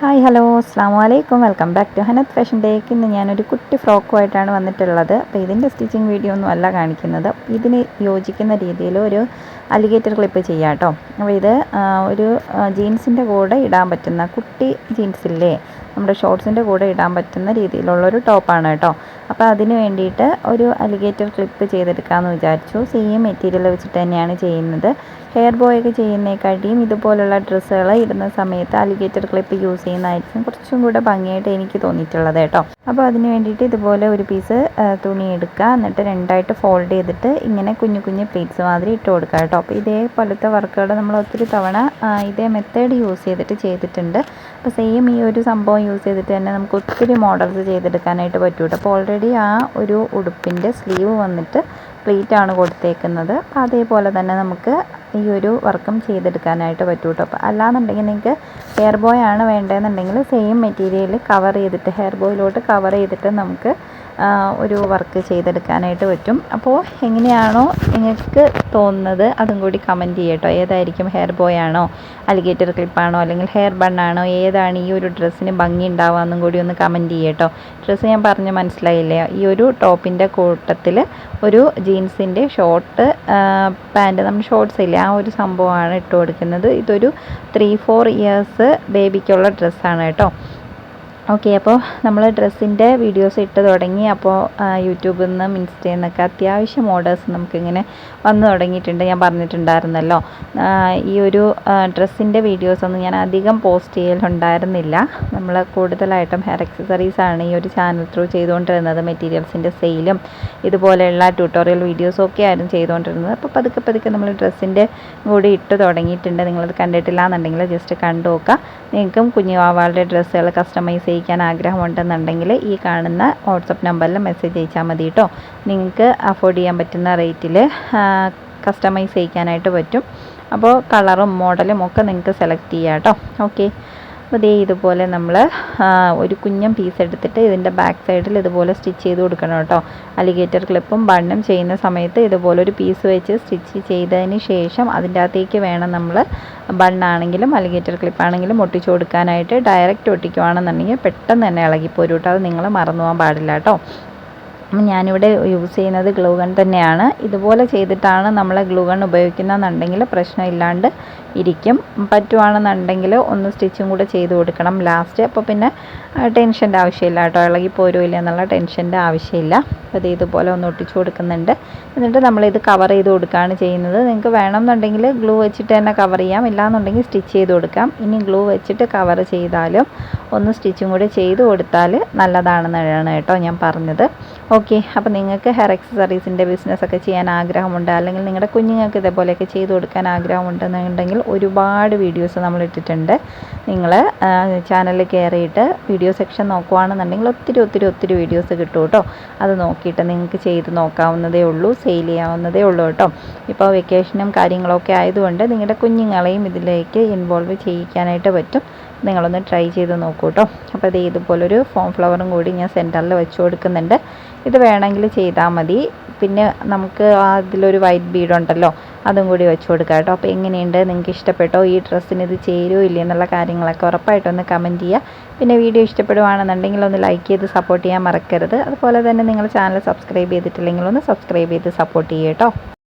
Hi hello. അസ്സാം വലൈക്കും welcome back to Hanath fashion ഡേക്ക് ഇന്ന് ഞാനൊരു കുട്ടി ഫ്രോക്കുമായിട്ടാണ് വന്നിട്ടുള്ളത്. അപ്പോൾ ഇതിന്റെ സ്റ്റിച്ചിങ് വീഡിയോ ഒന്നും അല്ല കാണിക്കുന്നത്. ഇതിന് യോജിക്കുന്ന രീതിയിൽ ഒരു അലിഗേറ്റർ ക്ലിപ്പ് ചെയ്യാം കേട്ടോ. അപ്പോൾ ഇത് ഒരു ജീൻസിന്റെ കൂടെ ഇടാൻ പറ്റുന്ന കുട്ടി ജീൻസില്ലേ? നമ്മുടെ ഷോർട്സിന്റെ കൂടെ ഇടാൻ പറ്റുന്ന രീതിയിലുള്ളൊരു ടോപ്പാണ് കേട്ടോ. അപ്പോൾ അതിന് വേണ്ടിയിട്ട് ഒരു അലിഗേറ്റർ ക്ലിപ്പ് ചെയ്തെടുക്കാമെന്ന് വിചാരിച്ചു. സെയിം മെറ്റീരിയൽ വെച്ചിട്ട് തന്നെയാണ് ചെയ്യുന്നത്. ഹെയർ ബോയ് ഒക്കെ ചെയ്യുന്നതിനെക്കാട്ടിയും ഇതുപോലുള്ള ഡ്രസ്സുകൾ ഇടുന്ന സമയത്ത് അലിഗേറ്റർ ക്ലിപ്പ് യൂസ് ചെയ്യുന്നതായിരിക്കും കുറച്ചും കൂടെ ഭംഗിയായിട്ട് എനിക്ക് തോന്നിയിട്ടുള്ളത് കേട്ടോ. അപ്പോൾ അതിന് വേണ്ടിയിട്ട് ഇതുപോലെ ഒരു പീസ് തുണി എടുക്കുക. എന്നിട്ട് രണ്ടായിട്ട് ഫോൾഡ് ചെയ്തിട്ട് ഇങ്ങനെ കുഞ്ഞു കുഞ്ഞു പ്ലീറ്റ്സ് മാതിരി ഇട്ട് കൊടുക്കുക കേട്ടോ. അപ്പോൾ ഇതേപോലത്തെ വർക്കുകൾ നമ്മൾ ഒത്തിരി തവണ ഇതേ മെത്തേഡ് യൂസ് ചെയ്തിട്ട് ചെയ്തിട്ടുണ്ട്. അപ്പോൾ സെയിം ഈ ഒരു സംഭവം യൂസ് ചെയ്തിട്ട് തന്നെ നമുക്ക് ഒത്തിരി മോഡൽസ് ചെയ്തെടുക്കാനായിട്ട് പറ്റൂട്ടോ. അപ്പോൾ ഓൾറെഡി ആ ഒരു ഉടുപ്പിന്റെ സ്ലീവ് വന്നിട്ട് പ്ലീറ്റ് ആണ് കൊടുത്തേക്കുന്നത്. അപ്പോൾ അതേപോലെ തന്നെ നമുക്ക് ഈ ഒരു വർക്കും ചെയ്തെടുക്കാനായിട്ട് പറ്റൂട്ടോ. അപ്പോൾ അല്ലാന്നുണ്ടെങ്കിൽ നിങ്ങൾക്ക് ഹെയർ ബോയ് ആണ് വേണ്ടതെന്നുണ്ടെങ്കിൽ സെയിം മെറ്റീരിയൽ കവർ ചെയ്തിട്ട് ഹെയർ ബോയിലോട്ട് കവർ ചെയ്തിട്ട് നമുക്ക് ഒരു വർക്ക് ചെയ്തെടുക്കാനായിട്ട് പറ്റും. അപ്പോൾ എങ്ങനെയാണോ നിങ്ങൾക്ക് തോന്നുന്നത് അതും കൂടി കമന്റ് ചെയ്യട്ടോ. ഏതായിരിക്കും ഹെയർ ബോയ് ആണോ അലിഗേറ്റർ ക്ലിപ്പാണോ അല്ലെങ്കിൽ ഹെയർ ബണ്ണാണോ ഏതാണ് ഈ ഒരു ഡ്രസ്സിന് ഭംഗി ഉണ്ടാവുക കൂടി ഒന്ന് കമന്റ് ചെയ്യട്ടോ. ഡ്രസ്സ് ഞാൻ പറഞ്ഞ് മനസ്സിലായില്ലേ? ഈ ഒരു ടോപ്പിന്റെ കൂട്ടത്തിൽ ഒരു ജീൻസിന്റെ ഷോർട്ട് പാന്റ് നമ്മൾ ഷോർട്ട്സ് ഇല്ലേ? ആ ഒരു സംഭവമാണ് ഇട്ട് കൊടുക്കുന്നത്. ഇതൊരു ത്രീ ഫോർ ഇയേഴ്സ് ബേബിക്കുള്ള ഡ്രസ്സാണ് കേട്ടോ. ഓക്കെ അപ്പോൾ നമ്മൾ ഡ്രസ്സിന്റെ വീഡിയോസ് ഇട്ട് തുടങ്ങി. അപ്പോൾ യൂട്യൂബിൽ നിന്നും ഇൻസ്റ്റയിൽ നിന്നൊക്കെ അത്യാവശ്യം ഓർഡേഴ്സ് നമുക്കിങ്ങനെ വന്നു തുടങ്ങിയിട്ടുണ്ട്. ഞാൻ പറഞ്ഞിട്ടുണ്ടായിരുന്നല്ലോ. ഈ ഒരു ഡ്രസ്സിന്റെ വീഡിയോസൊന്നും ഞാൻ അധികം പോസ്റ്റ് ചെയ്യലുണ്ടായിരുന്നില്ല. നമ്മൾ കൂടുതലായിട്ടും ഹെയർ അക്സസറീസ് ആണ് ഈ ഒരു ചാനൽ ത്രൂ ചെയ്തുകൊണ്ടിരുന്നത്. മെറ്റീരിയൽസിന്റെ സെയിലും ഇതുപോലെയുള്ള ട്യൂട്ടോറിയൽ വീഡിയോസും ഒക്കെ ആയിരുന്നു ചെയ്തുകൊണ്ടിരുന്നത്. അപ്പോൾ പതുക്കെ പതുക്കെ നമ്മൾ ഡ്രസ്സിന്റെ കൂടി ഇട്ട് തുടങ്ങിയിട്ടുണ്ട്. നിങ്ങളത് കണ്ടിട്ടില്ല എന്നുണ്ടെങ്കിൽ ജസ്റ്റ് കണ്ടു നോക്കുക. നിങ്ങൾക്കും കുഞ്ഞുവാവാളുടെ ഡ്രസ്സുകൾ കസ്റ്റമൈസ് ചെയ്യിക്കാൻ ആഗ്രഹമുണ്ടെന്നുണ്ടെങ്കിൽ ഈ കാണുന്ന വാട്സപ്പ് നമ്പറിൽ മെസ്സേജ് അയച്ചാൽ മതി കേട്ടോ. നിങ്ങൾക്ക് അഫോർഡ് ചെയ്യാൻ പറ്റുന്ന റേറ്റിൽ കസ്റ്റമൈസ് ചെയ്യിക്കാനായിട്ട് പറ്റും. അപ്പോൾ കളറും മോഡലും ഒക്കെ നിങ്ങൾക്ക് സെലക്ട് ചെയ്യാം കേട്ടോ. ഓക്കെ അപ്പോൾ ദേ ഇതുപോലെ നമ്മൾ ഒരു കുഞ്ഞം പീസ് എടുത്തിട്ട് ഇതിന്റെ ബാക്ക് സൈഡിൽ ഇതുപോലെ സ്റ്റിച്ച് ചെയ്ത് കൊടുക്കണം കേട്ടോ. അലിഗേറ്റർ ക്ലിപ്പും ബണ്ണും ചെയ്യുന്ന സമയത്ത് ഇതുപോലെ ഒരു പീസ് വെച്ച് സ്റ്റിച്ച് ചെയ്തതിന് ശേഷം അതിന്റെ അകത്തേക്ക് വേണം നമ്മൾ ബണ്ണാണെങ്കിലും അലിഗേറ്റർ ക്ലിപ്പാണെങ്കിലും ഒട്ടിച്ചു കൊടുക്കാനായിട്ട് ഡയറക്റ്റ് ഒട്ടിക്കുവാണെന്നുണ്ടെങ്കിൽ പെട്ടെന്ന് തന്നെ ഇളകിപ്പോരും കേട്ടോ. അത് നിങ്ങൾ മറന്നു പോകാൻ പാടില്ല കേട്ടോ. ഞാനിവിടെ യൂസ് ചെയ്യുന്നത് ഗ്ലൂ ഗൺ തന്നെയാണ്. ഇതുപോലെ ചെയ്തിട്ടാണ് നമ്മൾ ഗ്ലൂ ഗൺ ഉപയോഗിക്കുന്നതെന്നുണ്ടെങ്കിൽ പ്രശ്നമില്ലാണ്ട് ഇരിക്കും. പറ്റുവാണെന്നുണ്ടെങ്കിൽ ഒന്ന് സ്റ്റിച്ചും കൂടെ ചെയ്ത് കൊടുക്കണം ലാസ്റ്റ്. അപ്പോൾ പിന്നെ ടെൻഷന്റെ ആവശ്യമില്ല കേട്ടോ. ഇളകി പോരുമില്ല എന്നുള്ള ടെൻഷന്റെ ആവശ്യമില്ല. അത് ഇതുപോലെ ഒന്ന് ഒട്ടിച്ചു കൊടുക്കുന്നുണ്ട്. എന്നിട്ട് നമ്മളിത് കവർ ചെയ്ത് കൊടുക്കുകയാണ് ചെയ്യുന്നത്. നിങ്ങൾക്ക് വേണമെന്നുണ്ടെങ്കിൽ ഗ്ലൂ വെച്ചിട്ട് തന്നെ കവർ ചെയ്യാം. ഇല്ലാന്നുണ്ടെങ്കിൽ സ്റ്റിച്ച് ചെയ്ത് കൊടുക്കാം. ഇനി ഗ്ലൂ വെച്ചിട്ട് കവർ ചെയ്താലും ഒന്ന് സ്റ്റിച്ചും കൂടെ ചെയ്ത് കൊടുത്താൽ നല്ലതാണെന്നാണ് കേട്ടോ ഞാൻ പറഞ്ഞത്. ഓക്കെ അപ്പോൾ നിങ്ങൾക്ക് ഹെയർ എക്സസറീസിന്റെ ബിസിനസ്സൊക്കെ ചെയ്യാൻ ആഗ്രഹമുണ്ട് അല്ലെങ്കിൽ നിങ്ങളുടെ കുഞ്ഞുങ്ങൾക്ക് ഇതേപോലെയൊക്കെ ചെയ്തു കൊടുക്കാൻ ആഗ്രഹമുണ്ടെന്നുണ്ടെങ്കിൽ ഒരുപാട് വീഡിയോസ് നമ്മൾ ഇട്ടിട്ടുണ്ട്. നിങ്ങൾ ചാനലിൽ കയറിയിട്ട് വീഡിയോ സെക്ഷൻ നോക്കുവാണെന്നുണ്ടെങ്കിൽ ഒത്തിരി ഒത്തിരി ഒത്തിരി വീഡിയോസ് കിട്ടും കേട്ടോ. അത് നോക്കിയിട്ട് നിങ്ങൾക്ക് ചെയ്ത് നോക്കാവുന്നതേ ഉള്ളൂ സെയിൽ ചെയ്യാവുന്നതേ ഉള്ളൂ കേട്ടോ. ഇപ്പോൾ വെക്കേഷനും കാര്യങ്ങളൊക്കെ ആയതുകൊണ്ട് നിങ്ങളുടെ കുഞ്ഞുങ്ങളെയും ഇതിലേക്ക് ഇൻവോൾവ് ചെയ്യിക്കാനായിട്ട് പറ്റും. നിങ്ങളൊന്ന് ട്രൈ ചെയ്ത് നോക്കൂ കേട്ടോ. അപ്പോൾ ഇത് ഇതുപോലൊരു ഫോം ഫ്ലവറും കൂടി ഞാൻ സെന്ററിൽ വെച്ച് കൊടുക്കുന്നുണ്ട്. ഇത് വേണമെങ്കിൽ ചെയ്താൽ മതി. പിന്നെ നമുക്ക് അതിലൊരു വൈറ്റ് ബീഡ് ഉണ്ടല്ലോ അതും കൂടി വെച്ച് കൊടുക്കാം കേട്ടോ. അപ്പോൾ എങ്ങനെയുണ്ട്? നിങ്ങൾക്ക് ഇഷ്ടപ്പെട്ടോ? ഈ ഡ്രസ്സിന് ഇത് ചേരുമോ ഇല്ലേ എന്നുള്ള കാര്യങ്ങളൊക്കെ ഉറപ്പായിട്ടൊന്ന് കമന്റ് ചെയ്യുക. പിന്നെ വീഡിയോ ഇഷ്ടപ്പെടുവാണെന്നുണ്ടെങ്കിൽ ഒന്ന് ലൈക്ക് ചെയ്ത് സപ്പോർട്ട് ചെയ്യാൻ മറക്കരുത്. അതുപോലെ തന്നെ നിങ്ങൾ ചാനൽ സബ്സ്ക്രൈബ് ചെയ്തിട്ടില്ലെങ്കിൽ ഒന്ന് സബ്സ്ക്രൈബ് ചെയ്ത് സപ്പോർട്ട് ചെയ്യുക കേട്ടോ.